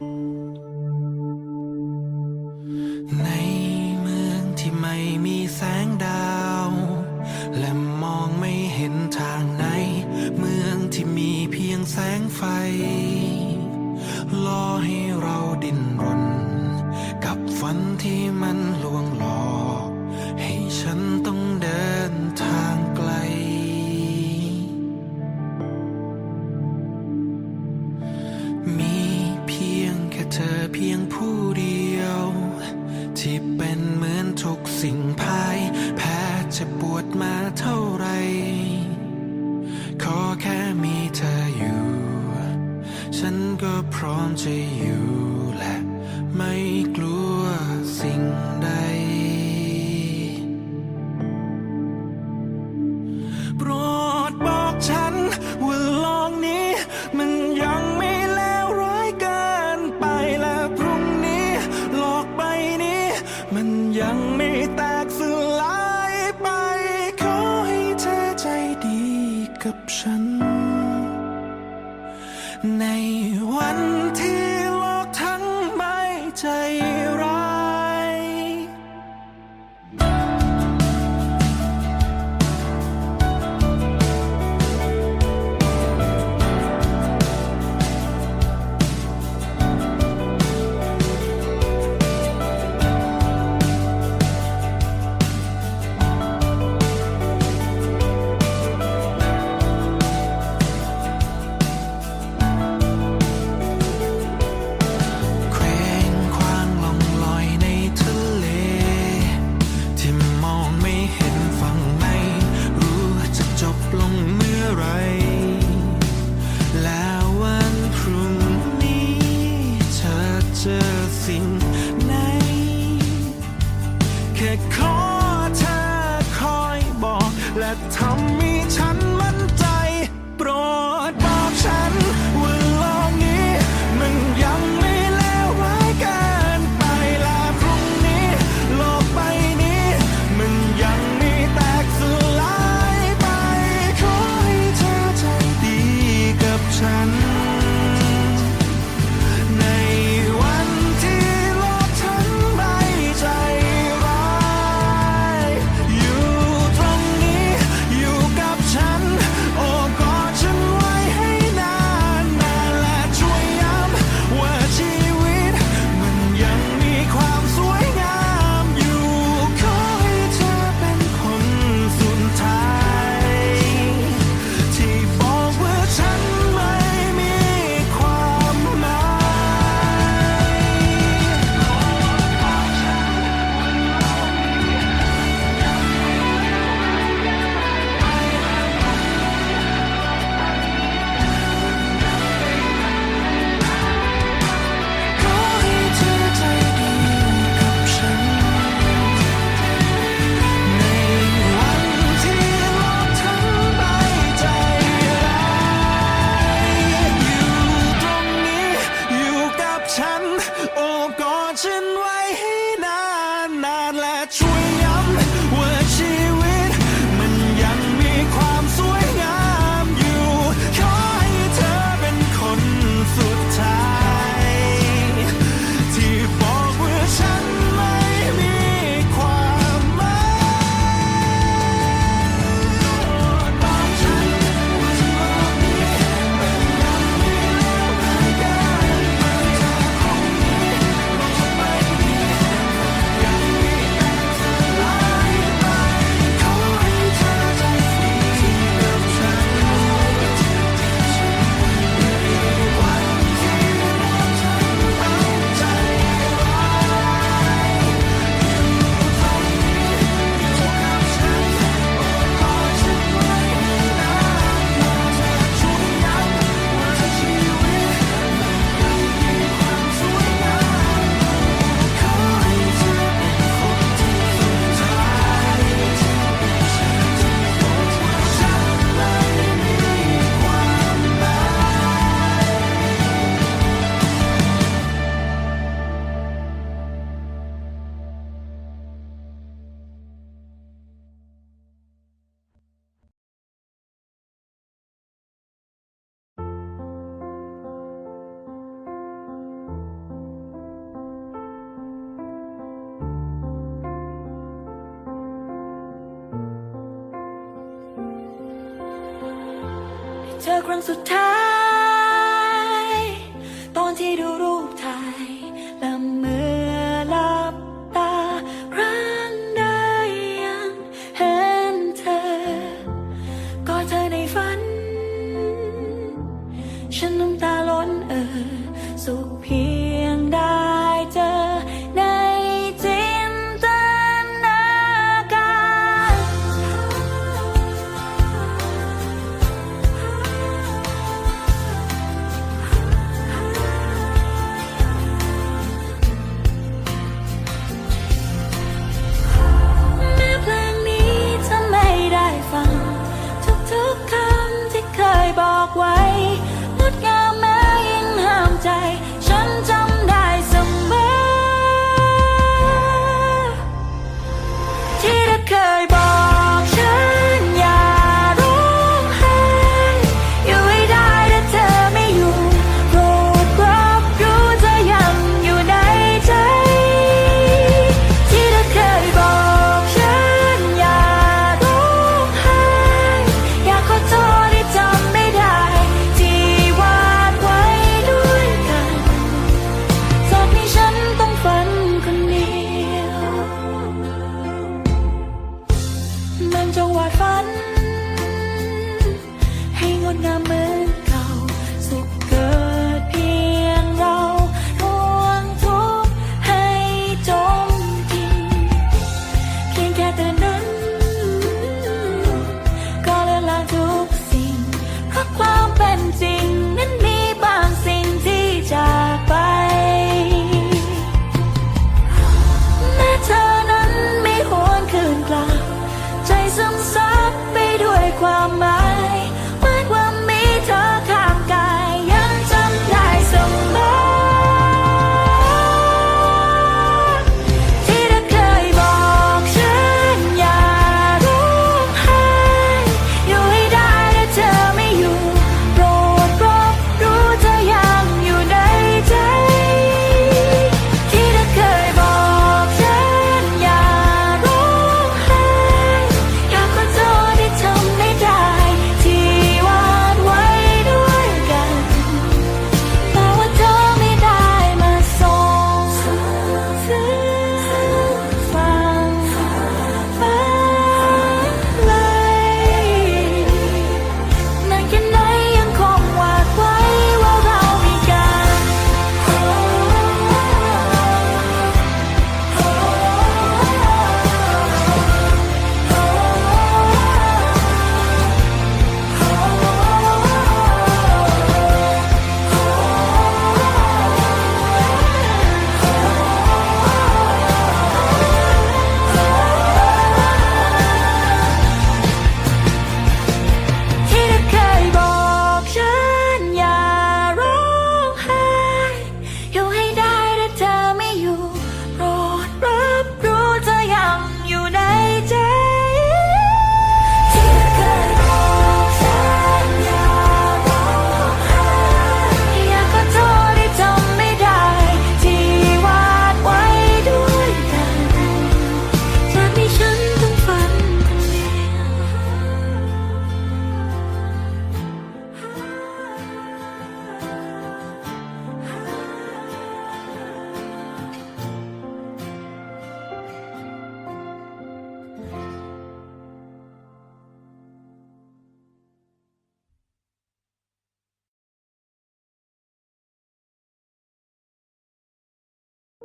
ในเมืองที่ไม่มีแสงดาว ธอเพียงผู้เดียว ที่เป็น แค่ขอเธอคอยบอก และทำให้ฉัน เธอครั้งสุดท้าย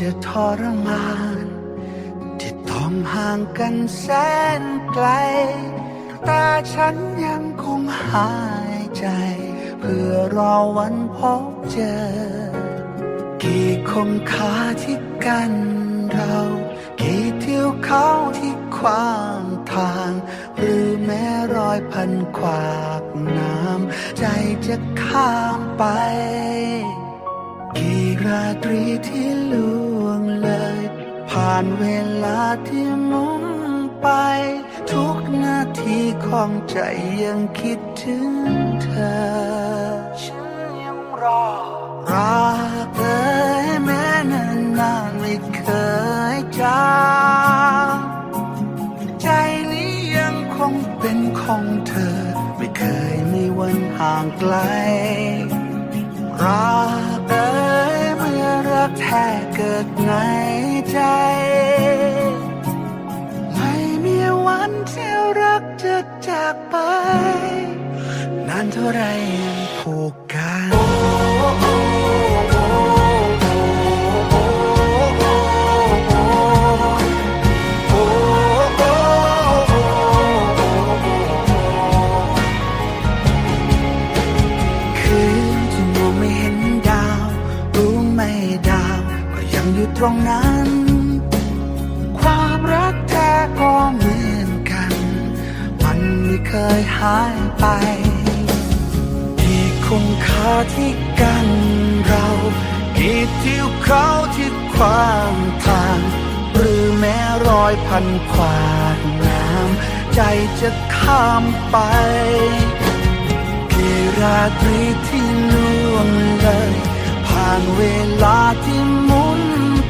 จะทรมาน ที่ต้องห่างกันแสนไกล แต่ฉันยังคงหายใจ เพื่อรอวันพบเจอ กี่คงคาที่กันเรา กี่เที่ยวเขาที่ขวางทาง หรือแม้รอยพันขวากน้ำใจจะข้ามไป กี่ราตรีที่ลู ผ่านเวลาที่มุนไป ทุกนาทีของใจยังคิดถึงเธอ ฉันยังรอรักเอ่ยแม้นานนานๆไม่เคยจางใจนี้ยังคงเป็นของเธอ ไม่เคยมีวันห่างไกลรัก เกิดในใจ ไม่มีวันที่รักจะจากไป นานเท่าไรยังผูก ตรงนั้น ความรักแท้ก็เหมือนกัน มันไม่เคยหายไป ที่คงคาที่กันเรากี่ทิวเขาที่ความทาง หรือแม้รอยพันขวากน้ำใจจะข้ามไปกี่ราตรีที่ล่วงเลย ผ่านเวลาที่หมุน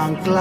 างไกล